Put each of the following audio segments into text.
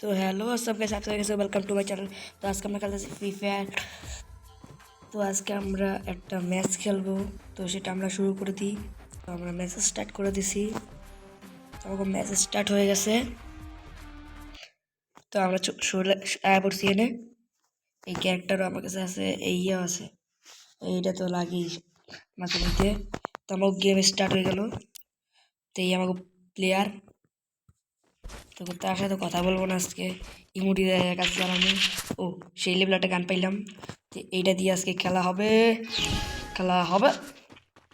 Hello সব guys আপনাদের কাছে ওয়েলকাম টু মাই চ্যানেল তো আজকে আমরা খেলতেছি ফ্রি ফায়ার তো আজকে আমরা একটা ম্যাচ খেলব তো সেটা আমরা শুরু করে দিই তো আমরা ম্যাচ স্টার্ট করে দিছি তো আমাকে ম্যাচ স্টার্ট হয়ে গেছে তো আমরা আয়া পড়ছি এনে এই ক্যারেক্টারও আমার কাছে আছে এই ইয়েও আছে এইটা তো লাগেই মাঝে মধ্যে তো আমার গেম স্টার্ট হয়ে গেল তো এই আমাকে প্লেয়ার তো তার সাথে কথা বলব না আজকে। ইমোটি কাছে আমি ও, সেই লেভেল একটা গান পাইলাম। তো এইটা দিয়ে আজকে খেলা হবে। খেলা হবে।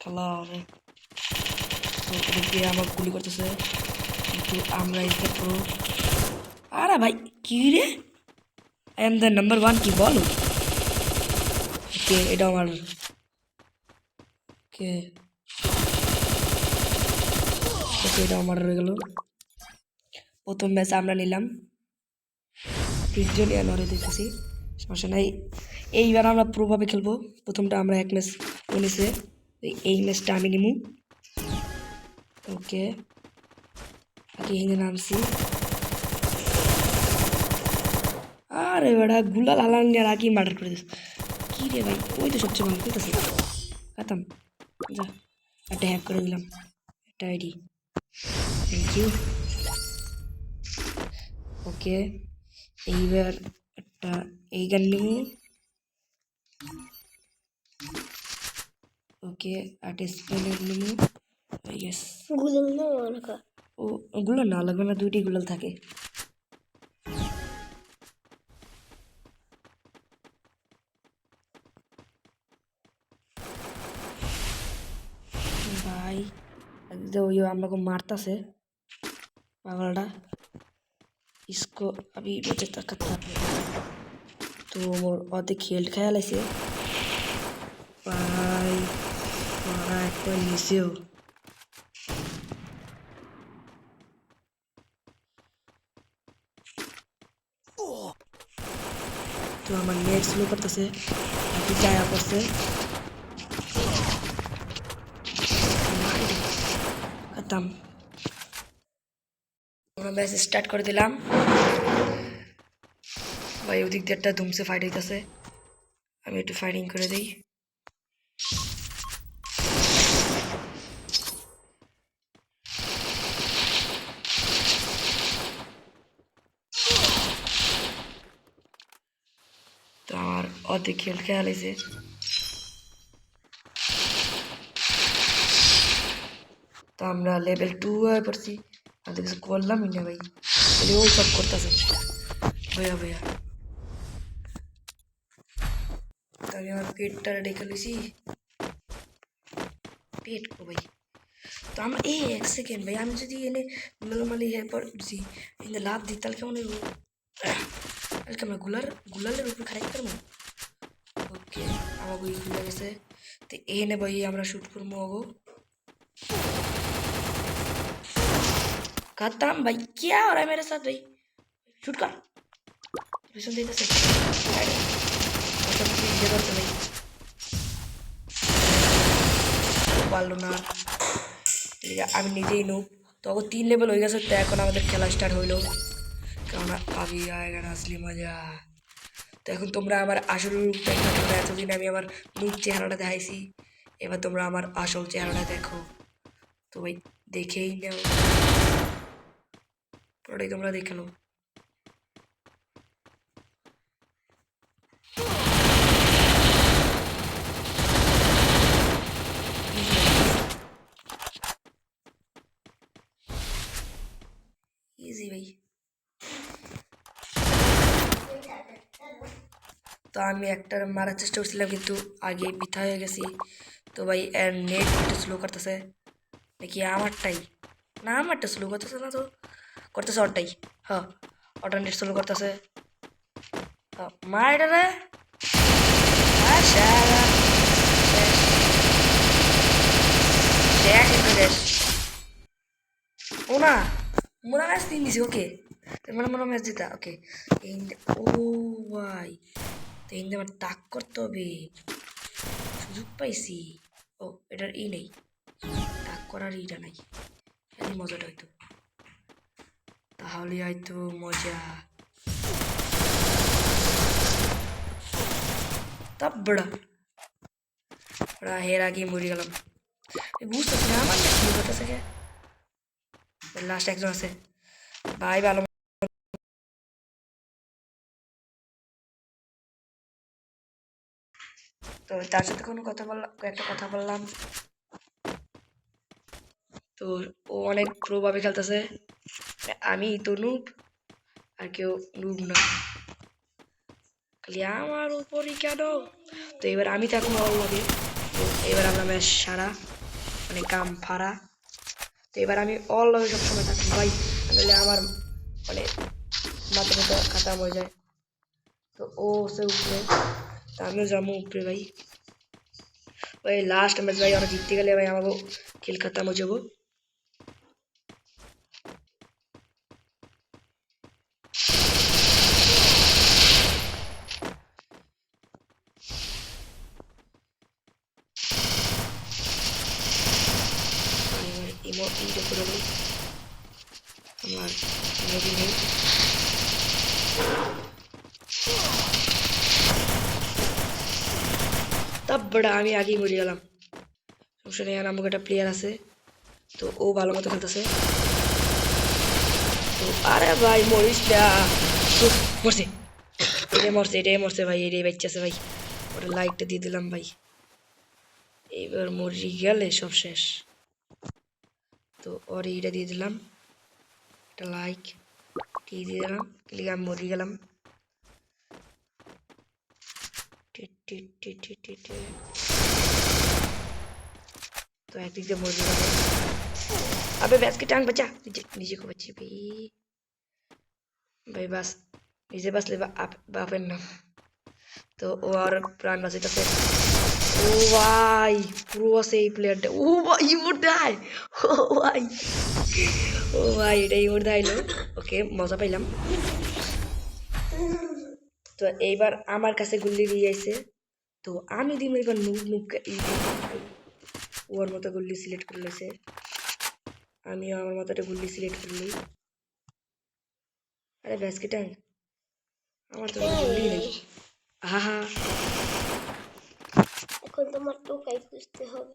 খেলা হবে। দিয়ে আমার গুলি করতেছে। কিন্তু আমরা এসে পুরো আরে ভাই, কি রে? I am the number one কি বলো? কে, এটা আমার কে? এটা আমার রয়ে গেল। প্রথম ম্যাচ আমরা নিলাম। তিনজনই নরে দেখতেছি, সমস্যা নাই। এইবার আমরা পুরোভাবে খেলব। প্রথমটা আমরা এক ম্যাচ এনেছে এই ম্যাচটা আমি নিমু। ওকে আগে এখানে নামছি। আরে বেড়া গুলাল হালান নিয়ে আগে মার্ডার করে দিস। কী রে ভাই, ওই তো সবচেয়ে ভালো, খেলতেছে। খাতাম। একটা হ্যাক করে দিলাম। একটা আইডি থ্যাংক ইউ ওকে এইবার একটা এই গান নিব ওকে আর্টিস্ট প্যানেল নিব ইয়েস গুগল না লেখা ও ওগুলো না লাগবে না দুইটি গুলো থাকে ভাই একদম ওই আমাকে মারতাছে পাগলটা इसको अभी बचता खत्ता तो मोर अधे खेल ख्याल ऐसे। तो हमारे नेट स्लो करते से, अभी जाया पर से खत्म। আমরা ম্যাচ স্টার্ট করে দিলাম। ভাই, ওদিক দিয়ে একটা ধুমসে ফাইট হইতেছে। আমি একটু ফাইটিং করে দিই। তো আমার অর্ধেক খেল খেয়াল হয়েছে তো আমরা লেভেল টু হয়ে পড়ছি। আর কিছু করলামই না ভাই খালি ওই সব করতেছে ভাইয়া ভাইয়া তো আমি আমার পেটটা ডেকে লইছি পেট কো ভাই তো আমরা এই এক সেকেন্ড ভাই আমি যদি এনে নর্মালি এরপর যদি এনে লাভ দিই তাহলে কেমন হইব তাহলে কি আমরা গুলার গুলালের উপর খারাপ করব ওকে আমাকে ওই খুলে গেছে তো এনে ভাই আমরা শ্যুট করব ওগো खत्म भाई क्या हो रहा है मेरे साथ भाई शूट कर भीषण देते से भाई পারলো না ঠিক আছে আমি নিজেই নুব তখন তিন লেভেল হয়ে গেছে তো এখন আমাদের খেলা স্টার্ট হইলো কারণ আগে আয়েগা না আসলি মজা তো এখন তোমরা আমার আসল রূপটা তোমরা এতদিন আমি আমার নুব চেহারাটা দেখাইছি এবার তোমরা আমার আসল চেহারাটা দেখো তো ভাই দেখেই নাও পুরোটাই তোমরা দেখে লো ইজি ভাই তো আমি একটা মারার চেষ্টা করছিলাম কিন্তু আগে বিথা হয়ে গেছি তো ভাই এর নেট একটু স্লো করতেছে নাকি আমারটাই না আমারটা স্লো করতেছে না তো করতেছে ওটাই হ্যাঁ ওটা নেট স্লো করতেছে। মা এটা রে। শেষ শেষ ও না মোরা ম্যাচ তিন দিছি ওকে মানে মনে ম্যাচ জিতা ওকে ও ভাই, তো এই আমার তাক করতে হবে। সুযোগ পাইছি। ও, এটার ই নেই। তাক করার ইটা নাই। মজাটা হয়তো। তাহলে হয়তো মজা। তাবড়া হের আগে মরে গেলাম। বুঝতে পারছি আমার কি লাস্ট একজন আছে। ভাই, ভালো তো তার সাথে কোনো কথা বললাম একটা কথা বললাম। তো ও অনেক প্রোভাবে খেলতেছে আমি তো নুব আর কেউ নুব না। খালি আমার উপরই কেন? তো এবার আমি থাকব লগে তো এবার আমরা ম্যাচ সারা মানে কাম ফাড়া তো এবার আমি অল লগে সবসময় থাকি। ভাই, নাহলে আমার মানে মাথা মাথা খাতাম হয়ে যায়। তো ও সে উপরে। তো আমিও যাব উপরে, ভাই। ভাই লাস্ট ম্যাচ ভাই আমরা জিততে গেলে, ভাই আমাকে খেল খাতাম হয়ে যাব। ইমো করে বলি আমার নদী নেই তারপরে আমি আগেই মরে গেলাম। সমস্যা নেই আর আমাকে একটা প্লেয়ার আছে, তো ও ভালো মতো খেলতেছে। তো আরে ভাই, মরিস না। মরছে। এটাই মরছে এটাই মরছে ভাই, এটাই বাচ্চাছে ভাই। ওটা লাইটটা দিয়ে দিলাম ভাই। এবার মরি গেলে সব শেষ। तो और ये दिए दिल একটা লাইক দিয়ে দিলাম ক্লিক আমি तो एक दिख मोर अबे भैंस की टांग बचा, नीचे नीचे को बची भाई। भाई बस, नीचे बस ले बाप बाप नाम তো ও আর প্রাণ বাঁচাইতেছে ও ভাই পুরো এই প্লেয়ারটা ও ভাই ইমোট দেয় ও ভাই ও ভাই এটা ইমোট দেয়লো ওকে মজা পাইলাম তো এইবার আমার কাছে গুল্লি দিয়ে আইছে তো আমি দিম এবার নুব নুবকে ওর মতো গুল্লি সিলেক্ট করে লেছে আমিও আমার মতো একটা গুল্লি সিলেক্ট করে নিই আরে ব্যাসকে ট্যাং আমার তো গুল্লি নেই আহা এখন তোমার টোকাই খুঁজতে হবে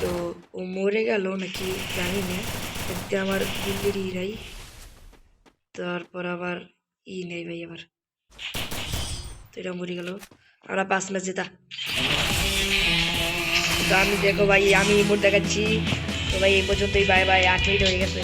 তো ও মরে গেল নাকি জানি না আমার গুল্লির ই তারপর আবার ই নেই ভাই আবার তো এটা মরে গেল আমরা পাঁচ ম্যাচ জেতা তো আমি দেখো ভাই আমি মোট দেখাচ্ছি তো ভাই এই পর্যন্তই বাই বাই আট মিনিট হয়ে গেছে।